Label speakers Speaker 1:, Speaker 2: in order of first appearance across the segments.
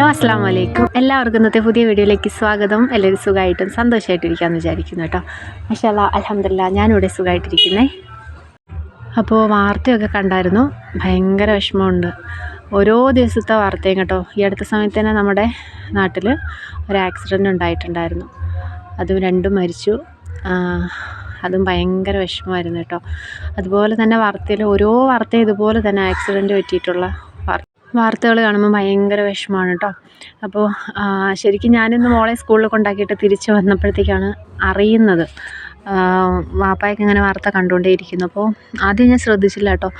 Speaker 1: Hello അസ്സാം വലൈക്കും എല്ലാവർക്കും ഇന്നത്തെ പുതിയ വീഡിയോയിലേക്ക് സ്വാഗതം. എല്ലാവരും സുഖമായിട്ടും സന്തോഷമായിട്ടിരിക്കാമെന്ന് വിചാരിക്കുന്നു കേട്ടോ. പക്ഷേ അലഹമില്ല ഞാനിവിടെ സുഖമായിട്ടിരിക്കുന്നേ. അപ്പോൾ വാർത്തയൊക്കെ കണ്ടായിരുന്നു. ഭയങ്കര വിഷമമുണ്ട്. ഓരോ ദിവസത്തെ വാർത്തയും കേട്ടോ. ഈ അടുത്ത സമയത്ത് തന്നെ നമ്മുടെ നാട്ടിൽ ഒരു ആക്സിഡന്റ് ഉണ്ടായിട്ടുണ്ടായിരുന്നു. അതും രണ്ടും മരിച്ചു. അതും ഭയങ്കര വിഷമമായിരുന്നു കേട്ടോ. അതുപോലെ തന്നെ വാർത്തയിൽ ഓരോ വാർത്തയും ഇതുപോലെ തന്നെ ആക്സിഡന്റ് പറ്റിയിട്ടുള്ള വാർത്തകൾ കാണുമ്പോൾ ഭയങ്കര വിഷമമാണ് കേട്ടോ അപ്പോൾ ശരിക്കും ഞാനിന്ന് മോളെ സ്കൂളിൽ കൊണ്ടാക്കിയിട്ട് തിരിച്ച് വന്നപ്പോഴത്തേക്കാണ് അറിയുന്നത്. വാപ്പായൊക്കെ ഇങ്ങനെ വാർത്ത കണ്ടുകൊണ്ടേയിരിക്കുന്നു. അപ്പോൾ ആദ്യം ഞാൻ ശ്രദ്ധിച്ചില്ല കേട്ടോ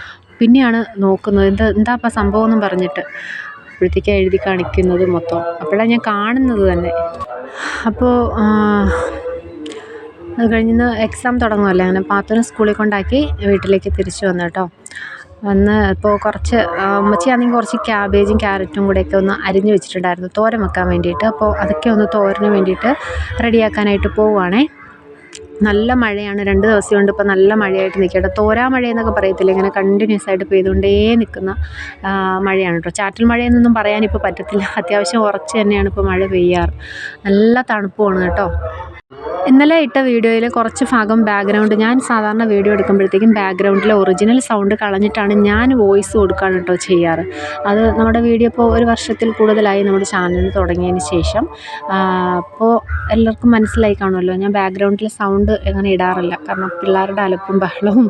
Speaker 1: പിന്നെയാണ് നോക്കുന്നത്. എന്താ എന്താ സംഭവം എന്നും പറഞ്ഞിട്ട് അപ്പോഴത്തേക്കാണ് എഴുതി കാണിക്കുന്നത് മൊത്തം. അപ്പോഴാണ് ഞാൻ കാണുന്നത് തന്നെ. അപ്പോൾ അത് കഴിഞ്ഞ് എക്സാം തുടങ്ങുമല്ലേ അങ്ങനെ പാത്തുനെ സ്കൂളിൽ കൊണ്ടാക്കി വീട്ടിലേക്ക് തിരിച്ചു വന്നു കേട്ടോ വന്ന് ഇപ്പോൾ കുറച്ച് ഉമ്മച്ചിയാണെങ്കിൽ കുറച്ച് ക്യാബേജും ക്യാരറ്റും കൂടെയൊക്കെ ഒന്ന് അരിഞ്ഞ് വെച്ചിട്ടുണ്ടായിരുന്നു. തോരൻ വെക്കാൻ വേണ്ടിയിട്ട്. അപ്പോൾ അതൊക്കെ ഒന്ന് തോരന് വേണ്ടിയിട്ട് റെഡിയാക്കാനായിട്ട് പോവുകയാണേ നല്ല മഴയാണ്. രണ്ട് ദിവസം കൊണ്ട് ഇപ്പോൾ നല്ല മഴയായിട്ട് നിൽക്കട്ടെ തോരാ മഴ എന്നൊക്കെ പറയത്തില്ല? ഇങ്ങനെ കണ്ടിന്യൂസ് ആയിട്ട് പെയ്തുകൊണ്ടേ നിൽക്കുന്ന മഴയാണ് കേട്ടോ. ചാറ്റൽ മഴയെന്നൊന്നും പറയാനിപ്പോൾ പറ്റത്തില്ല. അത്യാവശ്യം ഉറച്ച് തന്നെയാണ് ഇപ്പോൾ മഴ പെയ്യാറ്. നല്ല തണുപ്പുമാണ് കേട്ടോ. ഇന്നലെ ഇട്ട വീഡിയോയിൽ കുറച്ച് ഭാഗം ബാക്ക്ഗ്രൗണ്ട് ഞാൻ സാധാരണ വീഡിയോ എടുക്കുമ്പോഴത്തേക്കും ബാക്ക്ഗ്രൗണ്ടിലെ ഒറിജിനൽ സൗണ്ട് കളഞ്ഞിട്ടാണ് ഞാൻ വോയിസ് കൊടുക്കാൻ കേട്ടോ ചെയ്യാറ്. അത് നമ്മുടെ വീഡിയോ ഇപ്പോൾ ഒരു വർഷത്തിൽ കൂടുതലായി നമ്മുടെ ചാനൽ തുടങ്ങിയതിന് ശേഷം. അപ്പോൾ എല്ലാവർക്കും മനസ്സിലായി കാണുമല്ലോ. ഞാൻ ബാക്ക്ഗ്രൗണ്ടിൽ സൗണ്ട് എങ്ങനെ ഇടാറില്ല. കാരണം പിള്ളേരുടെ അലപ്പും ബഹളവും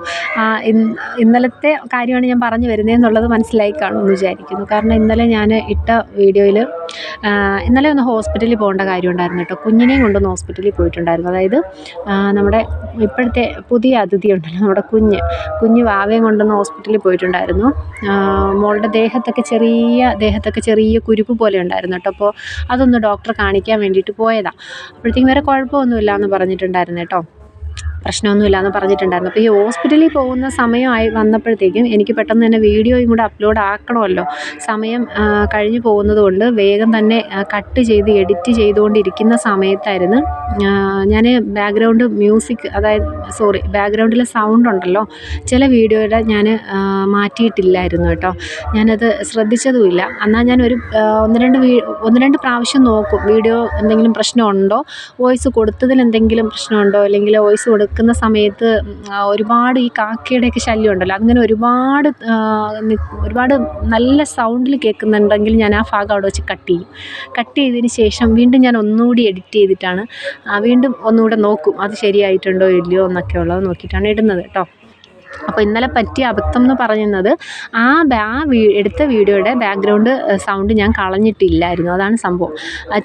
Speaker 1: ഇന്നലത്തെ കാര്യമാണ് ഞാൻ പറഞ്ഞു വരുന്നത് എന്നുള്ളത് മനസ്സിലായി കാണുമെന്ന് വിചാരിക്കുന്നു. കാരണം ഇന്നലെ ഞാൻ ഇട്ട വീഡിയോയിൽ ഇന്നലെ ഒന്ന് ഹോസ്പിറ്റലിൽ പോകേണ്ട കാര്യമുണ്ടായിരുന്നു കേട്ടോ. കുഞ്ഞിനെയും കൊണ്ടൊന്ന് ഹോസ്പിറ്റലിൽ പോയിട്ടുണ്ടായിരുന്നു. അതായത് നമ്മുടെ ഇപ്പോഴത്തെ പുതിയ അതിഥി ഉണ്ടല്ലോ നമ്മുടെ കുഞ്ഞ്. കുഞ്ഞ് വാവയും കൊണ്ടൊന്ന് ഹോസ്പിറ്റലിൽ പോയിട്ടുണ്ടായിരുന്നു. മോളുടെ ദേഹത്തൊക്കെ ചെറിയ ദേഹത്തൊക്കെ ചെറിയ കുരുപ്പ് പോലെ ഉണ്ടായിരുന്നു കേട്ടോ. അപ്പോൾ അതൊന്ന് ഡോക്ടറെ കാണിക്കാൻ വേണ്ടിയിട്ട് പോയതാണ് അപ്പോഴത്തേക്കും വേറെ കുഴപ്പമൊന്നുമില്ല എന്ന് പറഞ്ഞിട്ടുണ്ടായിരുന്നു കേട്ടോ. പ്രശ്നമൊന്നുമില്ല എന്ന് പറഞ്ഞിട്ടുണ്ടായിരുന്നു. അപ്പോൾ ഈ ഹോസ്പിറ്റലിൽ പോകുന്ന സമയമായി വന്നപ്പോഴത്തേക്കും എനിക്ക് പെട്ടെന്ന് തന്നെ വീഡിയോയും കൂടെ അപ്ലോഡ് ആക്കണമല്ലോ. സമയം കഴിഞ്ഞു പോകുന്നതുകൊണ്ട് വേഗം തന്നെ കട്ട് ചെയ്ത് എഡിറ്റ് ചെയ്തുകൊണ്ടിരിക്കുന്ന സമയത്തായിരുന്നു ഞാൻ ബാക്ക്ഗ്രൗണ്ട് മ്യൂസിക് അതായത് സോറി ബാക്ക്ഗ്രൗണ്ടിലെ സൗണ്ട് ഉണ്ടല്ലോ ചില വീഡിയോയുടെ ഞാൻ മാറ്റിയിട്ടില്ലായിരുന്നു കേട്ടോ. ഞാനത് ശ്രദ്ധിച്ചതുമില്ല. എന്നാൽ ഞാൻ ഒരു ഒന്ന് രണ്ട് ഒന്ന് രണ്ട് പ്രാവശ്യം നോക്കും വീഡിയോ എന്തെങ്കിലും പ്രശ്നമുണ്ടോ? വോയിസ് കൊടുത്തതിൽ എന്തെങ്കിലും പ്രശ്നമുണ്ടോ? അല്ലെങ്കിൽ വോയിസ് കൊടുക്കുന്ന സമയത്ത് ഒരുപാട് ഈ കാക്കയുടെയൊക്കെ ശല്യം ഉണ്ടല്ലോ. അങ്ങനെ ഒരുപാട് ഒരുപാട് നല്ല സൗണ്ടിൽ കേൾക്കുന്നുണ്ടെങ്കിൽ ഞാൻ ആ ഭാഗം അവിടെ വെച്ച് കട്ട് ചെയ്യും. കട്ട് ചെയ്തതിന് ശേഷം വീണ്ടും ഞാൻ ഒന്നുകൂടി എഡിറ്റ് ചെയ്തിട്ടാണ് വീണ്ടും ഒന്നുകൂടെ നോക്കും അത് ശരിയായിട്ടുണ്ടോ ഇല്ലയോ എന്നൊക്കെ ഉള്ളത് നോക്കിയിട്ടാണ് ഇടുന്നത് കേട്ടോ അപ്പോൾ ഇന്നലെ പറ്റിയ അബദ്ധം എന്ന് പറയുന്നത് ആ ആ എടുത്ത വീഡിയോയുടെ ബാക്ക്ഗ്രൗണ്ട് സൗണ്ട് ഞാൻ കളഞ്ഞിട്ടില്ലായിരുന്നു. അതാണ് സംഭവം.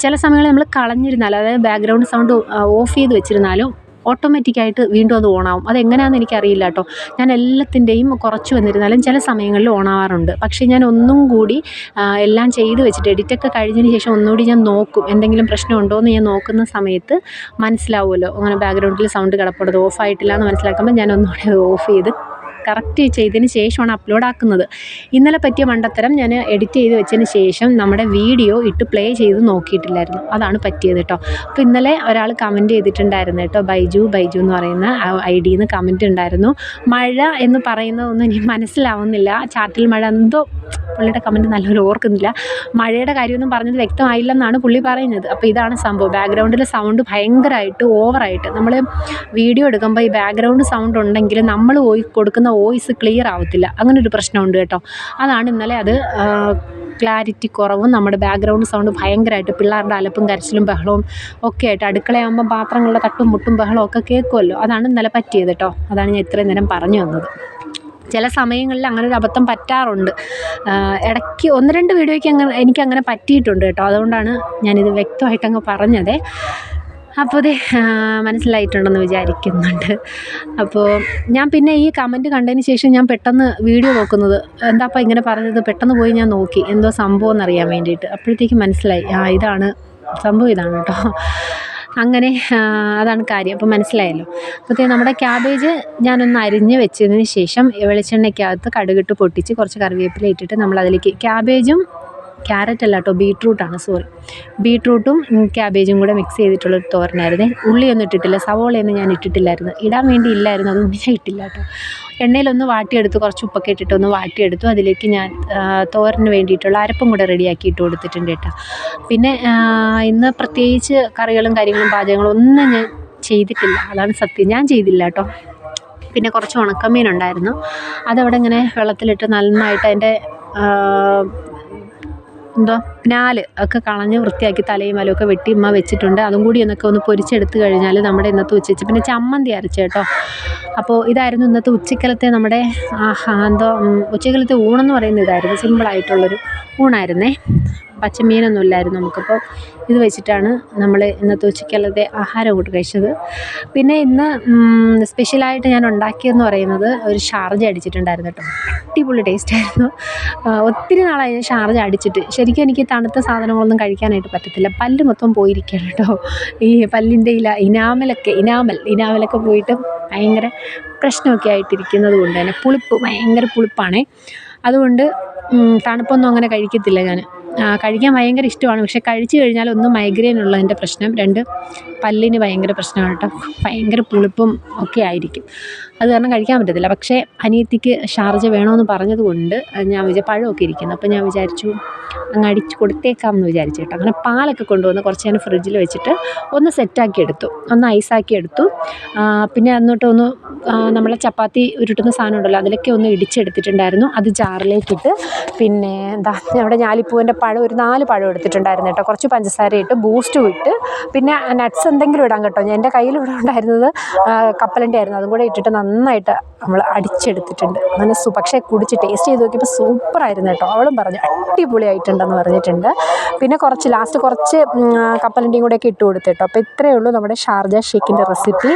Speaker 1: ചില സമയങ്ങളിൽ നമ്മൾ കളഞ്ഞിരുന്നാൽ അതായത് ബാക്ക്ഗ്രൗണ്ട് സൗണ്ട് ഓഫ് ചെയ്ത് വെച്ചിരുന്നാലും ഓട്ടോമാറ്റിക്കായിട്ട് വീണ്ടും അത് ഓണാവും. അതെങ്ങനെയാണെന്ന് എനിക്കറിയില്ല കേട്ടോ ഞാൻ എല്ലാത്തിന്റെയും കുറച്ച് വന്നിരുന്നാലും ചില സമയങ്ങളിൽ ഓണാവാറുണ്ട്. പക്ഷേ ഞാൻ ഒന്നും കൂടി എല്ലാം ചെയ്ത് വെച്ചിട്ട് എഡിറ്റൊക്കെ കഴിഞ്ഞതിന് ശേഷം ഒന്നുകൂടി ഞാൻ നോക്കും. എന്തെങ്കിലും പ്രശ്നമുണ്ടോ എന്ന് ഞാൻ നോക്കുന്ന സമയത്ത് മനസ്സിലാവുമല്ലോ. അങ്ങനെ ബാക്ക്ഗ്രൗണ്ടിൽ സൗണ്ട് കിടപ്പുള്ളത് ഓഫായിട്ടില്ല എന്ന് മനസ്സിലാക്കുമ്പോൾ ഞാൻ ഒന്നുകൂടി അത് ഓഫ് ചെയ്ത് കറക്റ്റ് ചെയ്തതിന് ശേഷമാണ് അപ്ലോഡ് ആക്കുന്നത്. ഇന്നലെ പറ്റിയ മണ്ടത്തരം ഞാൻ എഡിറ്റ് ചെയ്ത് വെച്ചതിന് ശേഷം നമ്മുടെ വീഡിയോ ഇട്ട് പ്ലേ ചെയ്ത് നോക്കിയിട്ടില്ലായിരുന്നു. അതാണ് പറ്റിയത് കേട്ടോ അപ്പോൾ ഇന്നലെ ഒരാൾ കമന്റ് ചെയ്തിട്ടുണ്ടായിരുന്നു കേട്ടോ ബൈജു ബൈജു എന്ന് പറയുന്ന ഐ ഡിയിൽ നിന്ന് കമന്റ് ഉണ്ടായിരുന്നു. മഴ എന്ന് പറയുന്നതൊന്നും എനിക്ക് മനസ്സിലാവുന്നില്ല. ചാറ്റൽ മഴ എന്തോ പുള്ളിയുടെ കമന്റ് നല്ലപോലെ ഓർക്കുന്നില്ല. മഴയുടെ കാര്യമൊന്നും പറഞ്ഞത് വ്യക്തമായില്ലെന്നാണ് പുള്ളി പറയുന്നത്. അപ്പോൾ ഇതാണ് സംഭവം. ബാക്ക്ഗ്രൗണ്ടിൽ സൗണ്ട് ഭയങ്കരമായിട്ട് ഓവറായിട്ട് നമ്മൾ വീഡിയോ എടുക്കുമ്പോൾ ഈ ബാക്ക്ഗ്രൗണ്ട് സൗണ്ട് ഉണ്ടെങ്കിൽ നമ്മൾ പോയി കൊടുക്കുന്ന വോയിസ് ക്ലിയർ ആവത്തില്ല. അങ്ങനെ ഒരു പ്രശ്നമുണ്ട് കേട്ടോ. അതാണ് ഇന്നലെ അത് ക്ലാരിറ്റി കുറവും നമ്മുടെ ബാക്ക്ഗ്രൗണ്ട് സൗണ്ട് ഭയങ്കരമായിട്ട് പിള്ളേരുടെ അലപ്പും കരച്ചിലും ബഹളവും ഒക്കെ ആയിട്ട് അടുക്കളയാകുമ്പോൾ പാത്രങ്ങളുടെ തട്ടും മുട്ടും ബഹളവും ഒക്കെ കേൾക്കുമല്ലോ അതാണ് ഇന്നലെ പറ്റിയത് കേട്ടോ. അതാണ് ഞാൻ ഇത്രയും നേരം പറഞ്ഞു വന്നത്. ചില സമയങ്ങളിൽ അങ്ങനെ ഒരു അബദ്ധം പറ്റാറുണ്ട്. ഇടയ്ക്ക് ഒന്ന് രണ്ട് വീഡിയോയ്ക്ക് അങ്ങനെ എനിക്ക് അങ്ങനെ പറ്റിയിട്ടുണ്ട് കേട്ടോ. അതുകൊണ്ടാണ് ഞാനിത് വ്യക്തമായിട്ട് അങ്ങ് പറഞ്ഞത്. അപ്പോൾ ഇത് മനസ്സിലായിട്ടുണ്ടെന്ന് വിചാരിക്കുന്നുണ്ട്. അപ്പോൾ ഞാൻ പിന്നെ ഈ കമന്റ് കണ്ടതിന് ശേഷം ഞാൻ പെട്ടെന്ന് വീഡിയോ നോക്കുന്നത് എന്താപ്പോൾ ഇങ്ങനെ പറഞ്ഞത്? പെട്ടെന്ന് പോയി ഞാൻ നോക്കി എന്തോ സംഭവം എന്നറിയാൻ വേണ്ടിയിട്ട്. അപ്പോഴത്തേക്കും മനസ്സിലായി ആ ഇതാണ് സംഭവം ഇതാണ് കേട്ടോ അങ്ങനെ അതാണ് കാര്യം അപ്പോൾ മനസ്സിലായല്ലോ. അപ്പോഴത്തേ നമ്മുടെ ക്യാബേജ് ഞാനൊന്ന് അരിഞ്ഞ് വെച്ചതിന് ശേഷം വെളിച്ചെണ്ണയ്ക്കകത്ത് കടുകിട്ട് പൊട്ടിച്ച് കുറച്ച് കറിവേപ്പില ഇട്ടിട്ട് നമ്മൾ അതിലേക്ക് ക്യാബേജും ക്യാരറ്റ് അല്ല കേട്ടോ ബീട്രൂട്ടാണ് സോറി ബീട്രൂട്ടും ക്യാബേജും കൂടെ മിക്സ് ചെയ്തിട്ടുള്ള ചെയ്തിട്ടുള്ളൊരു തോരനായിരുന്നേ. ഉള്ളിയൊന്നും ഇട്ടിട്ടില്ല സവോളയൊന്നും ഞാൻ ഇട്ടിട്ടില്ലായിരുന്നു. ഇടാൻ വേണ്ടി ഇല്ലായിരുന്നു അതുകൊണ്ട് ഞാൻ ഇട്ടില്ല കേട്ടോ. എണ്ണയിലൊന്ന് വാട്ടിയെടുത്ത് കുറച്ച് ഉപ്പൊക്കെ ഇട്ടിട്ട് ഒന്ന് വാട്ടിയെടുത്തു. അതിലേക്ക് ഞാൻ തോരന് വേണ്ടിയിട്ടുള്ള അരപ്പും കൂടെ റെഡിയാക്കി ഇട്ട് കൊടുത്തിട്ടുണ്ട് കേട്ടോ. പിന്നെ ഇന്ന് പ്രത്യേകിച്ച് കറികളും കാര്യങ്ങളും പാചകങ്ങളും ഒന്നും ഞാൻ ചെയ്തിട്ടില്ല. അതാണ് സത്യം. ഞാൻ ചെയ്തില്ല കേട്ടോ. പിന്നെ കുറച്ച് ഉണക്കമീനുണ്ടായിരുന്നു അതവിടെ ഇങ്ങനെ വെള്ളത്തിലിട്ട് നന്നായിട്ട് അതിന്റെ എന്തോ നാല് ഒക്കെ കളഞ്ഞ് വൃത്തിയാക്കി തലയും മലയൊക്കെ വെട്ടി ഉമ്മ വെച്ചിട്ടുണ്ട്. അതും കൂടി എന്നൊക്കെ ഒന്ന് പൊരിച്ചെടുത്ത് കഴിഞ്ഞാൽ നമ്മുടെ ഇന്നത്തെ ഉച്ചച്ച് പിന്നെ ചമ്മന്തി അരച്ച് കേട്ടോ. അപ്പോൾ ഇതായിരുന്നു ഇന്നത്തെ ഉച്ചക്കലത്തെ നമ്മുടെ എന്തോ ഉച്ചക്കലത്തെ ഊണെന്ന് പറയുന്ന ഇതായിരുന്നു. സിമ്പിളായിട്ടുള്ളൊരു ഊണായിരുന്നേ. പച്ചമീനൊന്നും ഇല്ലായിരുന്നു നമുക്കപ്പോൾ. ഇത് വെച്ചിട്ടാണ് നമ്മൾ ഇന്നത്തെ ഉച്ചക്കലത്തെ ആഹാരം കൂട്ട് കഴിച്ചത്. പിന്നെ ഇന്ന് സ്പെഷ്യലായിട്ട് ഞാൻ ഉണ്ടാക്കിയതെന്ന് പറയുന്നത് ഒരു ഷാർജ അടിച്ചിട്ടുണ്ടായിരുന്നു കേട്ടോ. അടിപൊളി ടേസ്റ്റ് ആയിരുന്നു. ഒത്തിരി നാളായി ഞാൻ ഷാർജ അടിച്ചിട്ട്. ശരിക്കും എനിക്ക് തണുത്ത സാധനങ്ങളൊന്നും കഴിക്കാനായിട്ട് പറ്റത്തില്ല. പല്ല് മൊത്തം പോയിരിക്കുകയാണ് കേട്ടോ. ഈ പല്ലിന്റെ ഇല ഇനാമലൊക്കെ ഇനാമൽ ഇനാമലൊക്കെ പോയിട്ട് ഭയങ്കര പ്രശ്നമൊക്കെ ആയിട്ടിരിക്കുന്നത് കൊണ്ട് തന്നെ പുളിപ്പ് ഭയങ്കര പുളിപ്പാണേ. അതുകൊണ്ട് തണുപ്പൊന്നും അങ്ങനെ കഴിക്കത്തില്ല ഞാൻ. കഴിക്കാൻ ഭയങ്കര ഇഷ്ടമാണ്. പക്ഷെ കഴിച്ചു കഴിഞ്ഞാൽ ഒന്ന് മൈഗ്രെയിൻ ഉള്ളതിന്റെ പ്രശ്നം. രണ്ട് പല്ലിന് ഭയങ്കര പ്രശ്നമാണ് കേട്ടോ. ഭയങ്കര പുളിപ്പും ഒക്കെ ആയിരിക്കും. അത് കാരണം കഴിക്കാൻ പറ്റത്തില്ല. പക്ഷേ അനിയത്തിക്ക് ഷാർജ വേണമെന്ന് പറഞ്ഞതുകൊണ്ട് ഞാൻ വിചാരിച്ചു പഴമൊക്കെ ഇരിക്കുന്നു. അപ്പോൾ ഞാൻ വിചാരിച്ചു അങ്ങ് അടിച്ച് കൊടുത്തേക്കാം എന്ന് വിചാരിച്ചു കേട്ടോ. അങ്ങനെ പാലൊക്കെ കൊണ്ടുവന്ന് കുറച്ച് ഞാൻ ഫ്രിഡ്ജിൽ വെച്ചിട്ട് ഒന്ന് സെറ്റാക്കി എടുത്തു. ഒന്ന് ഐസാക്കി എടുത്തു. പിന്നെ എന്നിട്ട് ഒന്ന് നമ്മളെ ചപ്പാത്തി ഉരുട്ടുന്ന സാധനം ഉണ്ടല്ലോ അതിലൊക്കെ ഒന്ന് ഇടിച്ചെടുത്തിട്ടുണ്ടായിരുന്നു. അത് ജാറിലേക്കിട്ട് പിന്നെ എന്താ നമ്മുടെ ഞാലിപ്പൂവിന്റെ പഴം ഒരു നാല് പഴം എടുത്തിട്ടുണ്ടായിരുന്നു കേട്ടോ. കുറച്ച് പഞ്ചസാര ഇട്ട് ബൂസ്റ്റും ഇട്ട് പിന്നെ നട്ട്സ് എന്തെങ്കിലും ഇടാം കേട്ടോ. എന്റെ കയ്യിൽ ഇവിടെ ഉണ്ടായിരുന്നത് കപ്പലണ്ടി ആയിരുന്നു. അതും കൂടെ ഇട്ടിട്ട് നന്നായിട്ട് നമ്മൾ അടിച്ചെടുത്തിട്ടുണ്ട്. അങ്ങനെ പക്ഷേ കുടിച്ച് ടേസ്റ്റ് ചെയ്ത് നോക്കിയപ്പോൾ സൂപ്പറായിരുന്നു കേട്ടോ. അവളും പറഞ്ഞു അടിപൊളിയായിട്ടുണ്ടെന്ന് പറഞ്ഞിട്ടുണ്ട്. പിന്നെ കുറച്ച് ലാസ്റ്റ് കുറച്ച് കപ്പലണ്ടിയും കൂടെയൊക്കെ ഇട്ട് കൊടുത്തു കേട്ടോ. അപ്പോൾ ഇത്രയേ ഉള്ളൂ നമ്മുടെ ഷാർജ ഷേക്കിന്റെ റെസിപ്പി